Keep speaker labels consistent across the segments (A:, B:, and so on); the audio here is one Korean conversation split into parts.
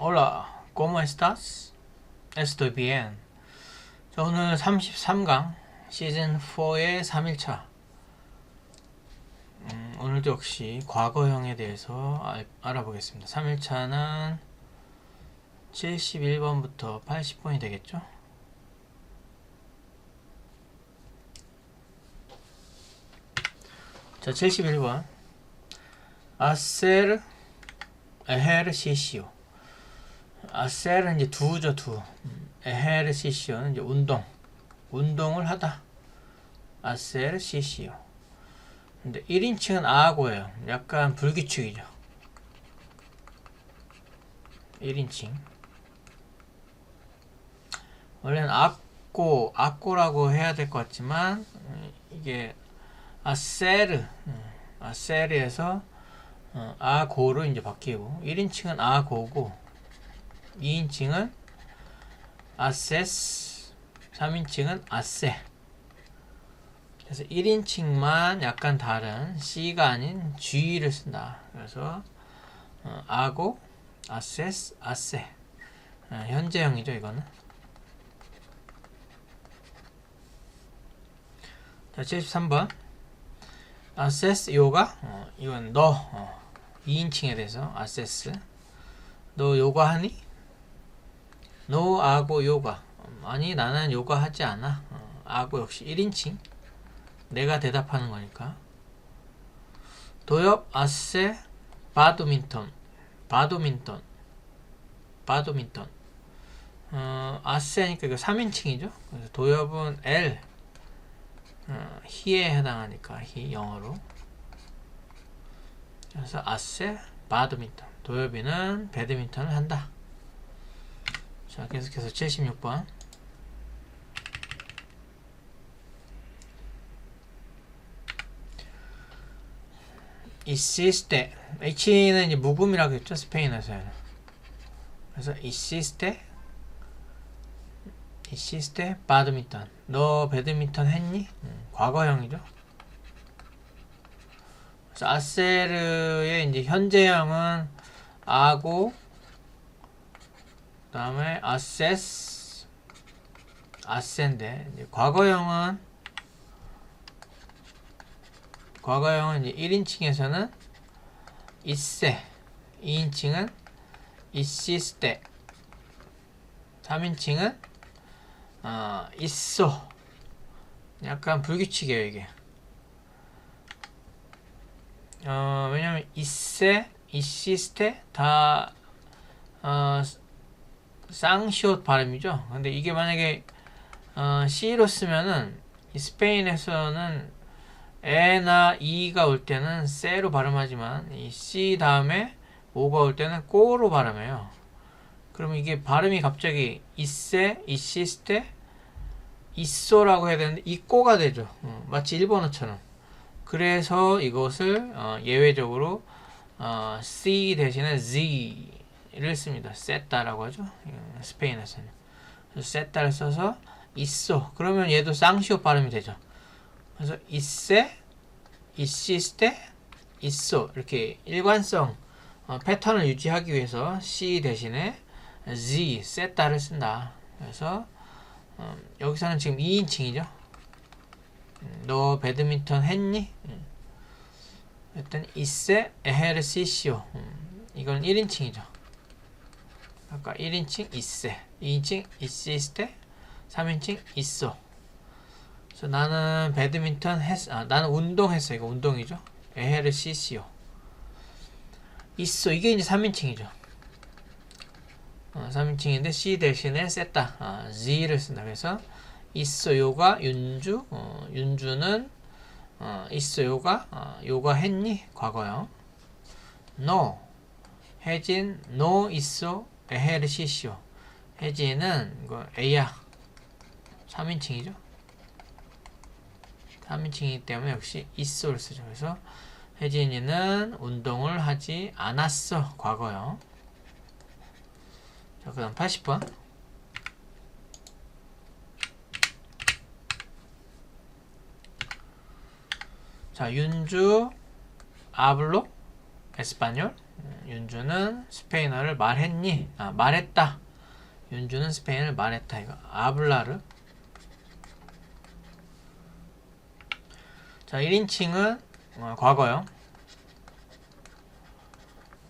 A: Hola, ¿cómo estás? Estoy bien. 자, 오늘 33강 시즌 4의 3일차. 음, 오늘도 역시 과거형에 대해서 알, 알아보겠습니다. 3일차는 71번부터 80번이 되겠죠? 자, 71번. 하cer ejercicio. 하cer은 이제 두죠, 두. ejercicio는 이제 운동. 운동을 하다. ejercicio. 근데 1인칭은 아고예요. 약간 불규칙이죠. 1인칭. 원래는 악고, 악고라고 해야 될 것 같지만, 음, 이게 아세르, 음, 아세르에서 어, 아고로 이제 바뀌고, 1인칭은 아고고, 2인칭은 아세스, 3인칭은 아세. 그래서 1인칭만 약간 다른 C가 아닌 G를 쓴다. 그래서 어, 아고, 아세스, 아세. 어, 현재형이죠, 이거는. 자, 73번. 아세스 요가? 어, 이건 너. 어, 2인칭에 대해서 아세스. 너 요가 하니? 너 아고 요가. 음, 아니, 나는 요가 하지 않아. 어, 아고 역시 1인칭. 내가 대답하는 거니까. 도엽 아세 바드민턴. 바드민턴. 바드민턴. 어, 아세니까 이거 3인칭이죠. 그래서 도엽은 L. 어, 히에 해당하니까 히 영어로. 그래서 아세 바드민턴. 도엽이는 배드민턴을 한다. 자, 계속해서 76번. 있시스테 H는 이제 묵음이라고 했죠 스페인어서는 그래서 있시스테 있시스테 바드민턴 너 배드민턴 했니? 음, 과거형이죠 그래서 아세르의 이제 현재형은 아고 그 다음에 아센데 이제 과거형은 과거형은 이제 1인칭에서는 있세 2인칭은 있시스테 3인칭은 어, 있어 약간 불규칙이에요 이게. 어, 왜냐면 있세 있시스테 다 어, 쌍시옷 발음이죠 근데 이게 만약에 어, C로 쓰면은 이 스페인에서는 에나 이가 올 때는 세로 발음하지만 이 C 다음에 오가 올 때는 꼬로 발음해요. 그러면 이게 발음이 갑자기 이세, 이시스테, 이소라고 해야 되는데 이꼬가 되죠. 어, 마치 일본어처럼. 그래서 이것을 어, 예외적으로 어, C 대신에 Z 를 씁니다. 세타라고 하죠. 어, 스페인에서는. 세타를 써서 있어. 그러면 얘도 쌍시옷 발음이 되죠. 그래서 있세, 있시스테, 있어 이렇게 일관성 어, 패턴을 유지하기 위해서 C 대신에 Z, 세타를 쓴다. 그래서 어, 여기서는 지금 2인칭이죠. 음, 너 배드민턴 했니? 음. 일단 있세, 에헤르시시오. 음, 이건 1인칭이죠. 아까 1인칭 있세, 2인칭 있시스테, 3인칭 있어. 그래서 나는 배드민턴 했, 아, 나는 운동했어. 이거 운동이죠. 에헤르 시시오. 있어. 이게 이제 3인칭이죠. 어, 3인칭인데 C 대신에 셌다. 아, Z를 쓴다. 그래서 있어요가 윤주. 어, 윤주는 어, 있어요가 어, 요가 했니? 과거요. No. 혜진 no 있어 에헤르시시오. 혜진은 이거 A야. 3인칭이죠. 3인칭이기 때문에 역시 있어를 쓰죠. 그래서 혜진이는 운동을 하지 않았어. 과거요. 자, 그 다음 80번. 자, 윤주 아블로 에스파뇰 음, 윤주는 스페인어를 말했니? 아, 말했다. 윤주는 스페인을 말했다. 이거 아블라르. 자, 1인칭은 어, 과거요.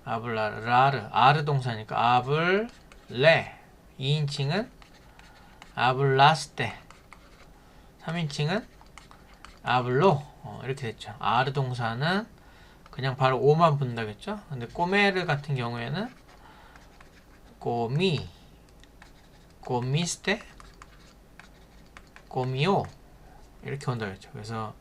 A: 아블라르, 라르, 아르 동사니까 아블레. 2인칭은 아블라스테. 3인칭은 아블로. 어, 이렇게 됐죠. 아르 동사는 그냥 바로 오만 붙는다겠죠. 근데 꼬메르 같은 경우에는 꼬미, 꼬미스테, 꼬미오 이렇게 온다겠죠. 그래서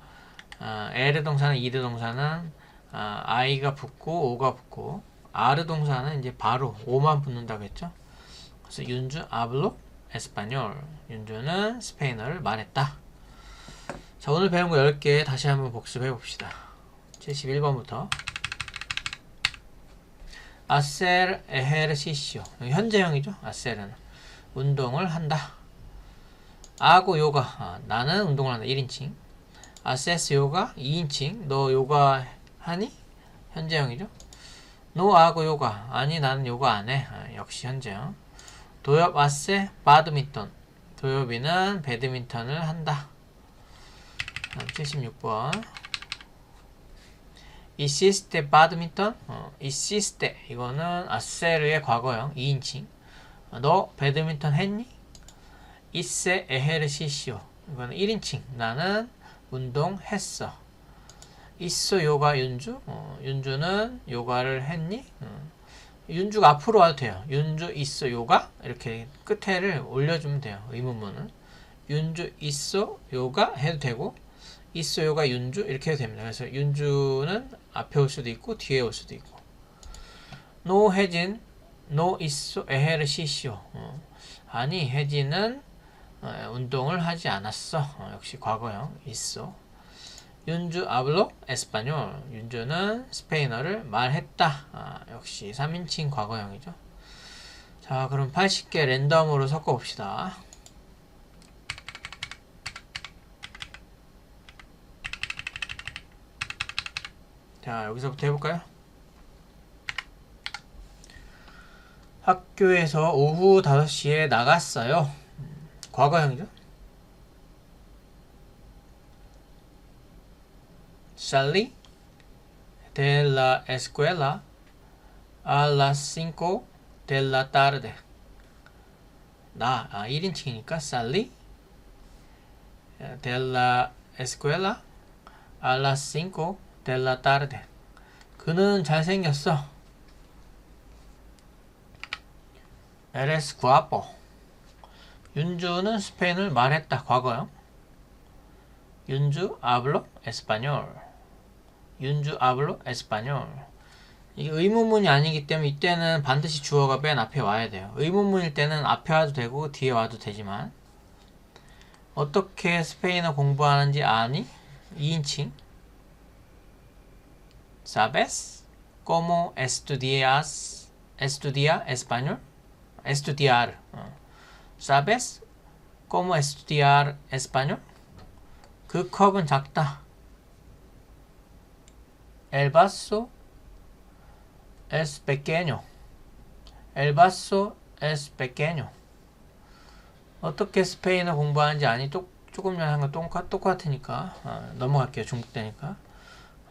A: 아, 에르 동사는 이르 동사는 아, 아이가 붙고 오가 붙고 아르 동사는 이제 바로 오만 붙는다겠죠. 그래서 윤주 아블로 에스파뇰 윤주는 스페인어를 말했다. 자 오늘 배운 거 10개 다시 한번 복습해 봅시다. 71번부터 아셀 에헤르시시오 현재형이죠. 아셀은 운동을 한다. 아고 요가 아, 나는 운동을 한다. 1인칭 아세스 요가 2인칭 너 요가 하니? 현재형이죠. 노 아고 요가 아니 나는 요가 안해 아, 역시 현재형 도엽 아세 바드민턴 도엽이는 배드민턴을 한다. 76번 이시스테 바드민턴? 어, 이시스테 이거는 아세르의 과거형 2인칭. 어, 너 배드민턴 했니? 이세 에헤르시시오. 이거는 1인칭. 나는 운동했어. 있어 요가 윤주? 어, 윤주는 요가를 했니? 어, 윤주가 앞으로 와도 돼요. 윤주 있어 요가? 이렇게 끝에를 올려주면 돼요 의문문은. 윤주 있어 요가 해도 되고 있어 요가 윤주 이렇게 해도 됩니다. 그래서 윤주는 앞에 올 수도 있고 뒤에 올 수도 있고. 노 혜진 노 있어 에헤르시시오. 어, 아니 혜진은 어, 운동을 하지 않았어. 어, 역시 과거형 있어 윤주 아블로 에스파뇰. 윤주는 스페인어를 말했다. 아, 역시 3인칭 과거형이죠. 자 그럼 80개 랜덤으로 섞어 봅시다 자 여기서부터 해볼까요? 학교에서 오후 5시에 나갔어요 음, 과거형이죠 Salí de la escuela a las 5 de la tarde. 나, 아, 1인칭이니까 salí de la escuela a las 5 la tarde. 그는 잘생겼어. Eres guapo. 윤주는 스페인을 말했다. 과거요. 윤주 hablo español. 윤주 아블로 에스파뇰 이게 의문문이 아니기 때문에 이때는 반드시 주어가 맨 앞에 와야 돼요. 의문문일 때는 앞에 와도 되고 뒤에 와도 되지만 어떻게 스페인어 공부하는지 아니? 2인칭 ¿Sabes cómo estudias estudia español? estudiar 어. ¿Sabes cómo estudiar español? 그 컵은 작다. El vaso es pequeño. El vaso es pequeño. 어떻게 스페인어 공부하는지 아니 똑, 조금 전에 한거 똑같, 똑같으니까 어, 넘어갈게요 중국 때니까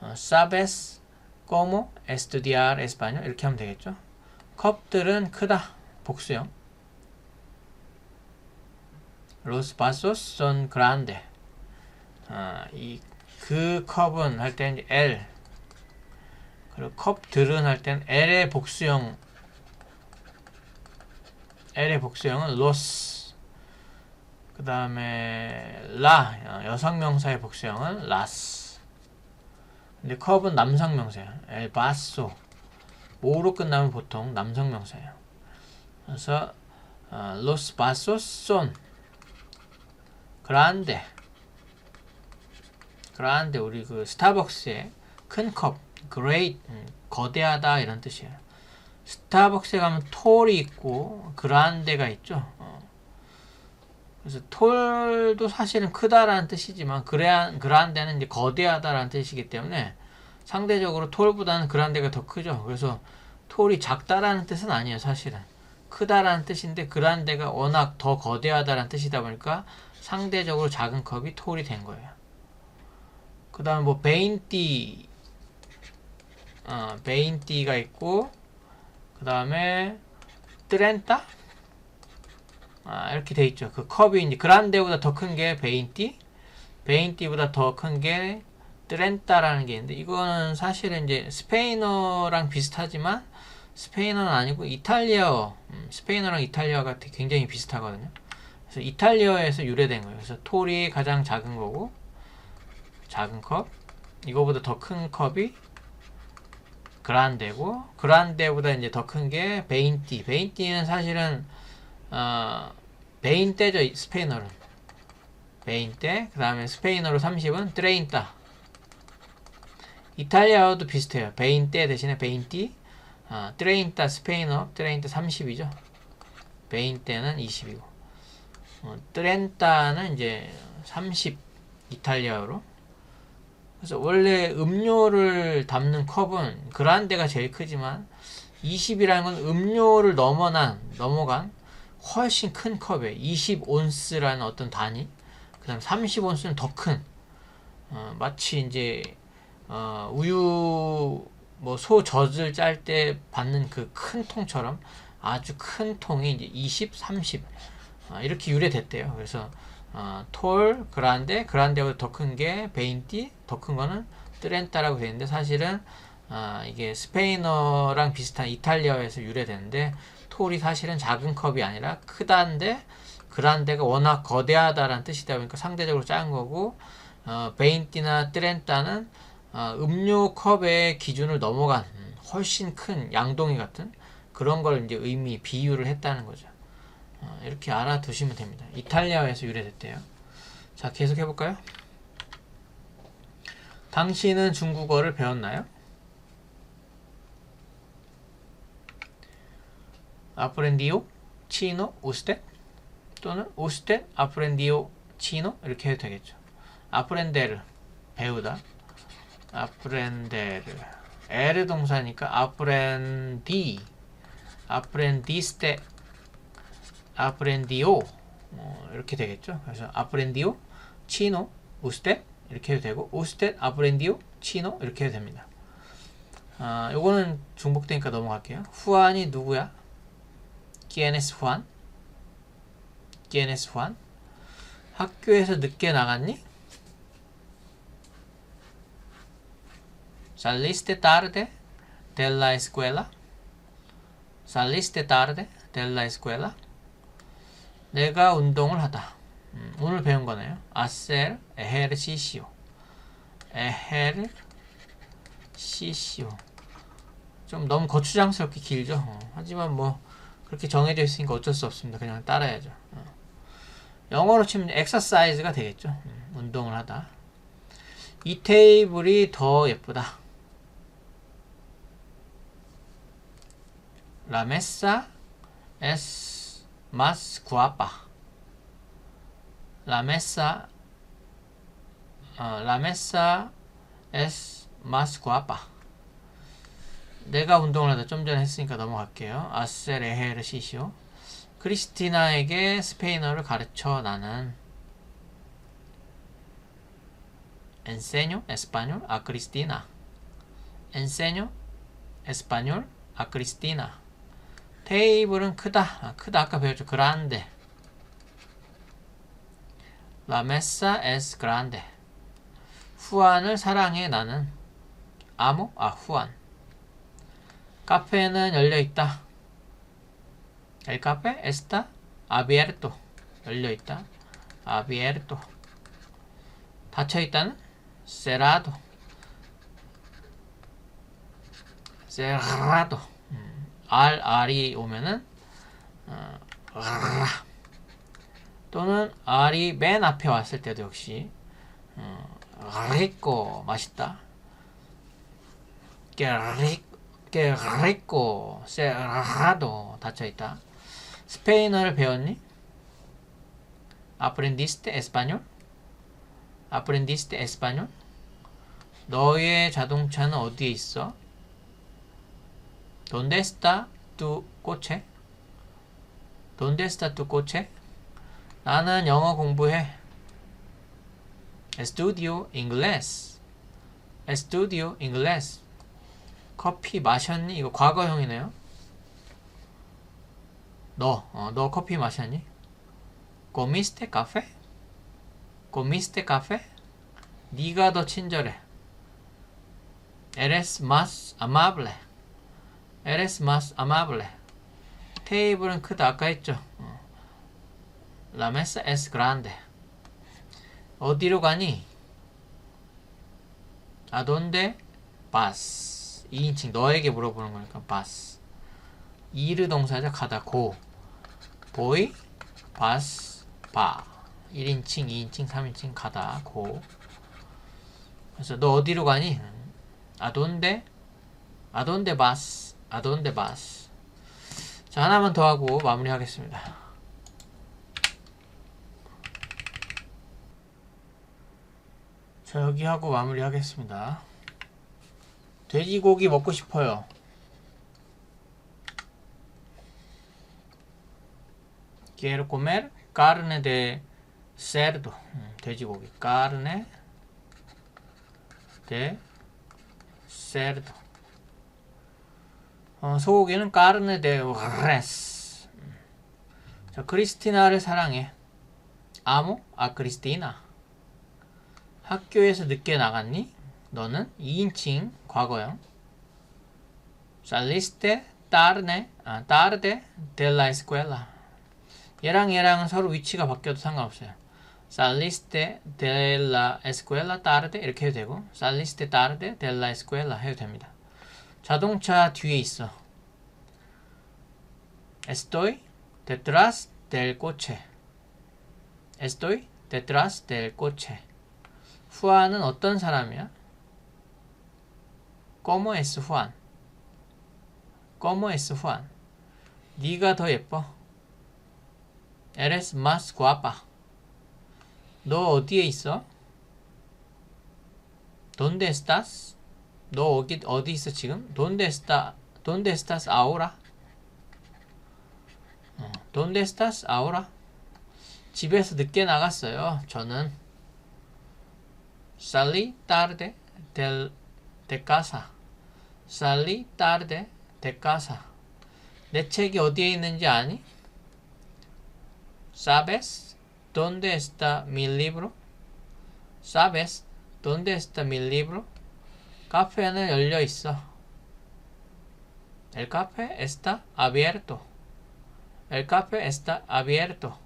A: 어, Sabes cómo estudiar español 이렇게 하면 되겠죠? 컵들은 크다 복수형. Los vasos son grande. 어, 이그 컵은 할 때는 L. 그리고 컵들은 할땐 L의 복수형. L의 복수형은 로스 그 다음에 라 여성명사의 복수형은 라 스 근데 컵은 남성 명사예요 엘바소 모로 끝나면 보통 남성 명사예요 그래서 어, 손 그란데 그란데 우리 그 스타벅스의 큰 컵 great 음, 거대하다 이런 뜻이에요. 스타벅스에 가면 톨이 있고 그란데가 있죠. 어. 그래서 톨도 사실은 크다라는 뜻이지만 그레안, 그란데는 이제 거대하다라는 뜻이기 때문에 상대적으로 톨보다는 그란데가 더 크죠. 그래서 톨이 작다라는 뜻은 아니에요, 사실은. 크다라는 뜻인데 그란데가 워낙 더 거대하다라는 뜻이다 보니까 상대적으로 작은 컵이 톨이 된 거예요. 그 다음 뭐 베인띠 어, 베인띠가 있고 그 다음에 트렌타 아, 이렇게 돼 있죠. 그 컵이 이제 그란데보다 더 큰 게 베인띠 베인띠보다 더 큰 게 트렌타라는 게 있는데 이거는 사실은 이제 스페인어랑 비슷하지만 스페인어는 아니고 이탈리아어 음, 스페인어랑 이탈리아가 굉장히 비슷하거든요. 그래서 이탈리아에서 유래된 거예요. 그래서 톨이 가장 작은 거고 작은 컵 이거보다 더 큰 컵이 그란데고 그란데보다 이제 더 큰 게 베인띠 베인띠는 사실은 어, 베인떼죠 스페인어로. 베인떼 그 다음에 스페인어로 30은 트레인따. 이탈리아어도 비슷해요. 베인떼 대신에 베인 띠. 어, 트레인따 스페인어 트레인따 30이죠. 베인떼는 20이고. 어, 트렌따는 이제 30 이탈리아어로. 그래서 원래 음료를 담는 컵은 그란데가 제일 크지만 20이라는 건 음료를 넘어난 넘어간 훨씬 큰 컵에 20온스라는 어떤 단위 그 다음 30온스는 더 큰 어, 마치 이제 어, 우유 뭐 소 젖을 짤 때 받는 그 큰 통처럼 아주 큰 통이 이제 20, 30 어, 이렇게 유래됐대요. 그래서 어, 톨, 그란데, 그란데보다 더 큰 게 베인티, 더큰 거는 트렌타라고 되어 있는데 사실은 어, 이게 스페인어랑 비슷한 이탈리아에서 유래되는데 톨이 사실은 작은 컵이 아니라 크다인데 그란데가 워낙 거대하다라는 뜻이다 보니까 상대적으로 작은 거고 어, 베인티나 트렌타는 어, 음료 컵의 기준을 넘어간 음, 훨씬 큰 양동이 같은 그런 걸 이제 의미 비유를 했다는 거죠. 어, 이렇게 알아두시면 됩니다. 이탈리아에서 유래됐대요. 자, 계속 해볼까요? 당신은 중국어를 배웠나요? 아프렌디오, 치노, 우스테 또는 우스테, 아프렌디오, 치노 이렇게 해도 되겠죠. 아프렌데르 배우다. 아프렌데르 에르 동사니까 아프렌디, 아프렌디스테 아프렌디오 어, 이렇게 되겠죠. 그래서 아프렌디오 치노 우스테 이렇게 해도 되고 우스테 아프렌디오 치노 이렇게 해도 됩니다. 아, 요거는 중복되니까 넘어갈게요. 후안이 누구야? 끼에네스 후안? 끼에네스 후안? 학교에서 늦게 나갔니? Saliste tarde de la escuela? Saliste tarde de la escuela? 내가 운동을 하다. 음, 오늘 배운 거네요. hacer ejercicio. ejercicio. 좀 너무 거추장스럽게 길죠. 어, 하지만 뭐 그렇게 정해져 있으니까 어쩔 수 없습니다. 그냥 따라야죠. 어. 영어로 치면 exercise가 되겠죠. 음, 운동을 하다. 이 테이블이 더 예쁘다. Es más guapa. La mesa, 어, mesa es más guapa. 내가 운동을 하다 좀 전에 했으니까 넘어갈게요. 아셀 에헤르 시시오. 크리스티나에게 스페인어를 가르쳐 나는 enseño español a Cristina. enseño. 테이블은 크다. 아, 크다 아까 배웠죠. grande. La mesa. 후안을 사랑해 나는. 아모? 아 후안. 카페는 열려 있다. El café está abierto. 열려 있다. abierto. 닫혀 있다는 cerrado. cerrado. 음, R, R이 오면은 어, 라. 또는 R이 맨 앞에 왔을 때도 역시 어, rico 맛있다. rico que rico cerrado 닫혀 있다. 스페인어를 배웠니? ¿Aprendiste español? ¿Aprendiste español? 너의 자동차는 어디에 있어? ¿Dónde está tu coche? ¿Dónde está tu coche? 나는 영어 공부해. Estudio inglés. Estudio inglés. 커피 마셨니? 이거 과거형이네요. 너, 어, 너 커피 마셨니? Comiste café? Comiste café? 네가 더 친절해. Eres más amable. Eres más amable. 테이블은 크다. 아까 했죠. 어. La mesa es grande. 어디로 가니? ¿A dónde vas? 2인칭 너에게 물어보는 거니까 vas. 이르 동사죠. 가다 고. 보이 vas 바. 1인칭, 2인칭, 3인칭 가다 고. 그래서 너 어디로 가니? ¿A dónde? ¿A dónde vas? ¿A dónde vas? 자, 하나만 더 하고 마무리하겠습니다. 자, 여기 하고 마무리하겠습니다. 돼지고기 먹고 싶어요. Quiero comer carne de cerdo. 음, 돼지고기. carne de cerdo. 어, 소고기는 carne de res. 음. 자, 크리스티나를 사랑해. amo a Cristina. 학교에서 늦게 나갔니? 너는 2인칭 과거형. Saliste tarde, 아, tarde de la escuela. 얘랑 얘랑은 서로 위치가 바뀌어도 상관없어요. Saliste de la escuela tarde 이렇게 해도 되고 Saliste tarde de la escuela 해도 됩니다. 자동차 뒤에 있어. Estoy detrás del coche. Estoy detrás del coche. 후안은 어떤 사람이야? ¿Cómo es Juan? ¿Cómo es Juan? 네가 더 예뻐. Eres más guapa. 너 어디에 있어? ¿Dónde estás? 너 어디 어디 있어 지금? ¿Dónde está? ¿Dónde estás ahora? 어, ¿Dónde estás ahora? 집에서 늦게 나갔어요. 저는 salí tarde del, de casa. salí tarde de casa. 내 책이 어디에 있는지 아니? ¿Sabes dónde está mi libro? ¿Sabes dónde está mi libro? 카페는 열려 있어. El café está abierto. El café está abierto.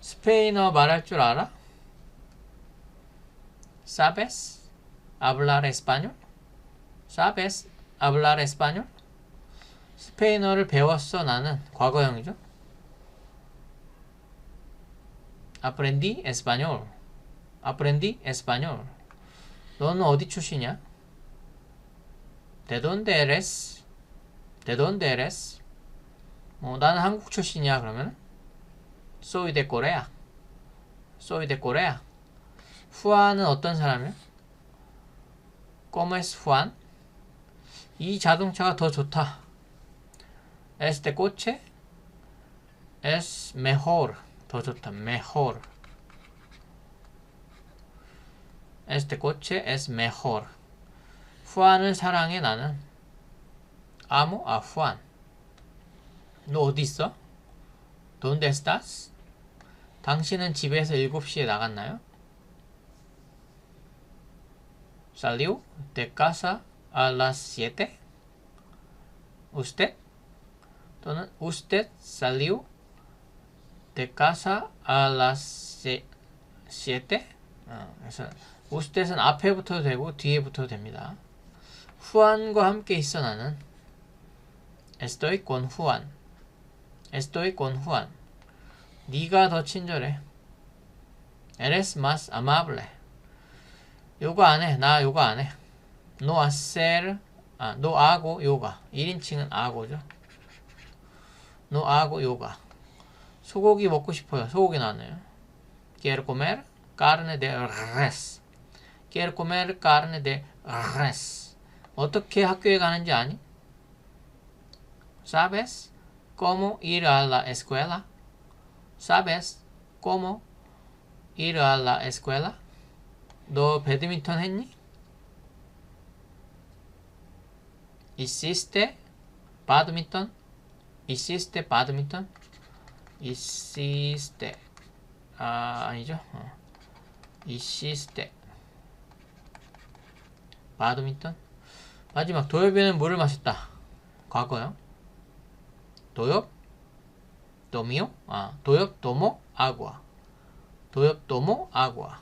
A: 스페인어 말할 줄 알아? ¿Sabes hablar español? ¿Sabes hablar español? 스페인어를 배웠어 나는 과거형이죠. Aprendí español. Aprendí español. 너는 어디 출신이야? ¿De dónde eres? ¿De dónde eres? 뭐 나는 한국 출신이야 그러면 Soy de Corea. Soy de Corea. 후안은 어떤 사람이야? ¿Cómo es Juan? 이 자동차가 더 좋다. Este coche es mejor. 더 좋다. mejor. Este coche es mejor. 후안을 사랑해 나는. amo a Juan. 너 어디 있어? ¿Dónde estás? 당신은 집에서 7시에 나갔나요? ¿Salió de casa a las 7? ¿Usted? 또는 usted salió de casa a las 7? 어, 그래서 usted 은 앞에 붙어도 되고 뒤에 붙어도 됩니다. 후안과 함께 있어 나는 Estoy con Juan. Estoy con Juan. 네가 더 친절해. Eres más amable. 요거 안 해. 나 요거 안 해. Hacer. 아, hago 요가. 1인칭은 하고죠. No hago 요가. 소고기 먹고 싶어요. 소고기 나왔네요. Quiero comer carne de res. Quiero comer carne de res. 어떻게 학교에 가는지 아니? ¿Sabes cómo ir a la escuela? ¿Sabes cómo ir a la escuela? 너 배드민턴 했니? ¿Hiciste badminton? ¿Hiciste badminton? ¿Hiciste 아 아니죠? 어. ¿Hiciste badminton? 마지막 도엽이는 물을 마셨다. 과거요. 도엽 도미오 아 도엽 도모 아구아 도엽 도모 아구아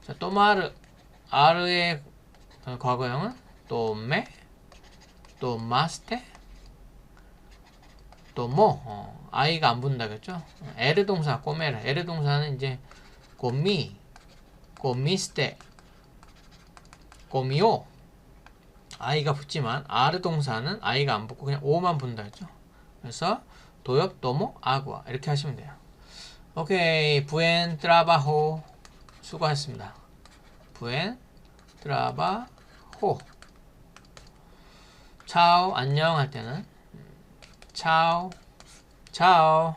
A: 자 또마르 아르의 과거형은 또메 또 마스테? 또모? 어, 아이가 안 분다겠죠? 에르 동사 꼬메르 에르 동사는 이제 꼬미 꼬미스테 꼬미오. 아이가 붙지만 아르 동사는 아이가 안 붙고 그냥 오만 분다 했죠. 그래서 도엽 도모 아구아. 이렇게 하시면 돼요. 오케이. 부엔 트라바호. 수고하셨습니다. 부엔 트라바호 차오 안녕 할 때는 차오 차오